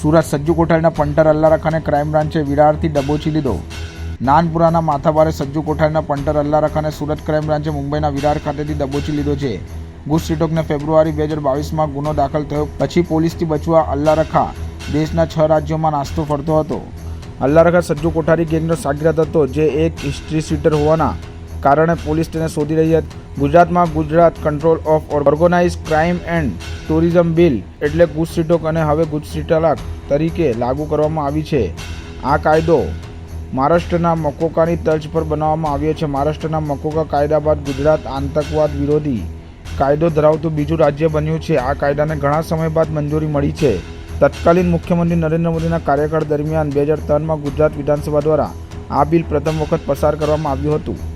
Surat Sajju કોઠારીના પંટર અલ્લારખાને crime બ્રાન્ચે વિરારથી દબોચી લીધો. નાનપુરાના માથાભારે Sajju કોઠારીના પંટર અલ્લારખાને Surat crime બ્રાન્ચે મુંબઈના વિરાર ખાતેથી દબોચી લીધો છે. ગુસ્સીટોકને ફેબ્રુઆરી બે હજાર બાવીસમાં ગુનો દાખલ થયો, પછી પોલીસથી બચવા અલ્લારખા દેશના છ રાજ્યોમાં નાસ્તો ફરતો હતો. અલ્લારખા સજ્જુ કોઠારી ગેંગનો સાગીરત હતો જે એક હિસ્ટ્રી સીટર હોવાના કારણે પોલીસ તેને શોધી રહી હતી. ગુજરાતમાં Gujarat control of organise crime and tourism bill એટલે ગુજસીટોક અને હવે ગુજસીટલાક તરીકે લાગુ કરવામાં આવી છે. આ કાયદો મહારાષ્ટ્રના મકોકાની તર્જ પર બનાવવામાં આવ્યો છે. મહારાષ્ટ્રના મકોકા કાયદા બાદ ગુજરાત આતંકવાદ વિરોધી કાયદો ધરાવતું બીજું રાજ્ય બન્યું છે. આ કાયદાને ઘણા સમય બાદ મંજૂરી મળી છે. તત્કાલીન મુખ્યમંત્રી નરેન્દ્ર મોદીના કાર્યકાળ દરમિયાન બે હજાર ત્રણમાં ગુજરાત વિધાનસભા દ્વારા આ બિલ પ્રથમ વખત પસાર કરવામાં આવ્યું હતું.